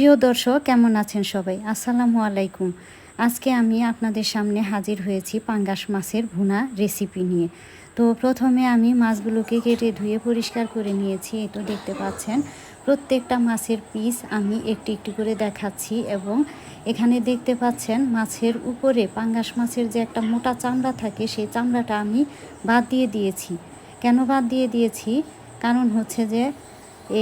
প্রিয় দর্শক, কেমন আছেন সবাই? আসসালামু আলাইকুম। আজকে আমি আপনাদের সামনে হাজির হয়েছি পাঙ্গাস মাছের ভুনা রেসিপি নিয়ে। তো প্রথমে আমি মাছগুলোকে কেটে ধুয়ে পরিষ্কার করে নিয়েছি, এই তো দেখতে পাচ্ছেন। প্রত্যেকটা মাছের পিস আমি একটু একটু করে দেখাচ্ছি এবং এখানে দেখতে পাচ্ছেন মাছের উপরে পাঙ্গাস মাছের যে একটা মোটা চামড়া থাকে, সেই চামড়াটা আমি বাদ দিয়ে দিয়েছি। কেন বাদ দিয়ে দিয়েছি? কারণ হচ্ছে যে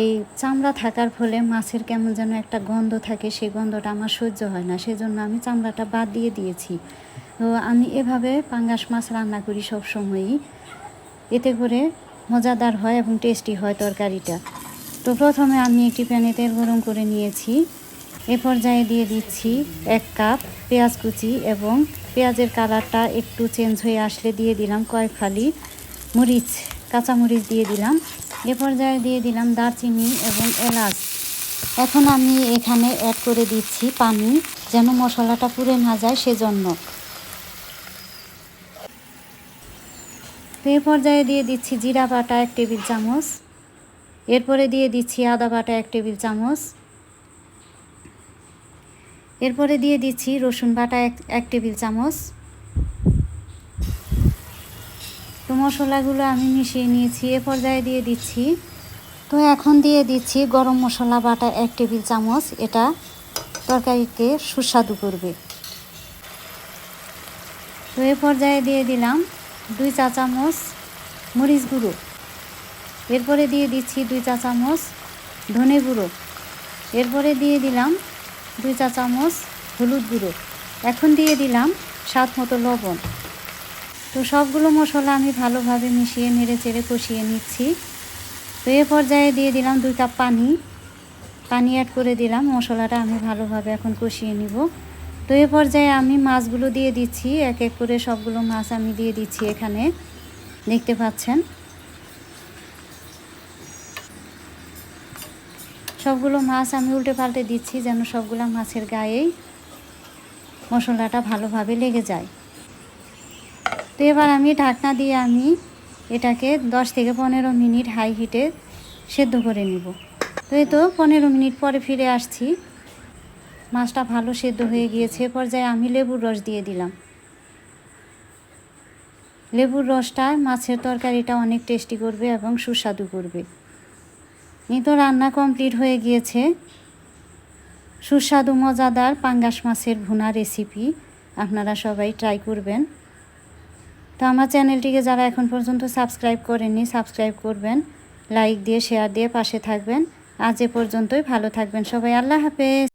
এই চামড়া থাকার ফলে মাছের কেমন যেন একটা গন্ধ থাকে, সেই গন্ধটা আমার সহ্য হয় না। সেজন্য আমি চামড়াটা বাদ দিয়ে দিয়েছি। তো আমি এভাবে পাঙ্গাস মাছ রান্না করি সব সময়ই এতে করে মজাদার হয় এবং টেস্টি হয় তরকারিটা। তো প্রথমে আমি একটি প্যানে তেল গরম করে নিয়েছি। এ পর্যায়ে দিয়ে দিচ্ছি এক কাপ পেঁয়াজ কুচি এবং পেঁয়াজের কালারটা একটু চেঞ্জ হয়ে আসলে দিয়ে দিলাম কয়েক ফালি মরিচ, কাঁচামরিচ দিয়ে দিলাম। এ পর্যায়ে দিয়ে দিলাম দারচিনি এবং এলাচ। এখন আমি এখানে অ্যাড করে দিচ্ছি পানি, যেন মশলাটা পুড়ে না যায় সেজন্য। তো এ পর্যায়ে দিয়ে দিচ্ছি জিরা বাটা এক টেবিল চামচ। এরপরে দিয়ে দিচ্ছি আদা বাটা এক টেবিল চামচ। এরপরে দিয়ে দিচ্ছি রসুন বাটা এক এক টেবিল চামচ তো মশলাগুলো আমি মিশিয়ে নিয়েছি, এ পর্যায়ে দিয়ে দিচ্ছি। তো এখন দিয়ে দিচ্ছি গরম মশলা বাটা এক টেবিল চামচ। এটা তরকারিকে সুস্বাদু করবে। তো এ পর্যায়ে দিয়ে দিলাম দুই চা চামচ মরিচ গুঁড়ো। এরপরে দিয়ে দিচ্ছি দুই চা চামচ ধনে গুঁড়ো। এরপরে দিয়ে দিলাম দুই চা চামচ হলুদ গুঁড়ো। এখন দিয়ে দিলাম স্বাদ মতো লবণ। তো সবগুলো মশলা আমি ভালোভাবে মিশিয়ে নেড়ে চেড়ে কষিয়ে নিচ্ছি। তো এ পর্যায়ে দিয়ে দিলাম দুই কাপ পানি। পানি অ্যাড করে দিলাম, মশলাটা আমি ভালোভাবে এখন কষিয়ে নিব। তো এ পর্যায়ে আমি মাছগুলো দিয়ে দিচ্ছি, এক এক করে সবগুলো মাছ আমি দিয়ে দিচ্ছি এখানে। দেখতে পাচ্ছেন? সবগুলো মাছ আমি উল্টে পাল্টে দিচ্ছি যেন সবগুলো মাছের গায়েই মশলাটা ভালোভাবে লেগে যায়। তো এবার আমি ঢাকনা দিয়ে আমি এটাকে দশ থেকে পনেরো মিনিট হাই হিটে সেদ্ধ করে নিব। তো এই তো পনেরো মিনিট পরে ফিরে আসছি। মাছটা ভালো সেদ্ধ হয়ে গিয়েছে। পর্যায়ে আমি লেবুর রস দিয়ে দিলাম। লেবুর রসটা মাছের তরকারিটা অনেক টেস্টি করবে এবং সুস্বাদু করবে। এই তো রান্না কমপ্লিট হয়ে গিয়েছে। সুস্বাদু, মজাদার পাঙ্গাস মাছের ভুনা রেসিপি আপনারা সবাই ট্রাই করবেন। তো আমার চ্যানেলটিকে যারা এখন পর্যন্ত সাবস্ক্রাইব করেননি, সাবস্ক্রাইব করবেন, লাইক দিয়ে শেয়ার দিয়ে পাশে থাকবেন। আজ এ পর্যন্তই, ভালো থাকবেন সবাই, আল্লাহ হাফেজ।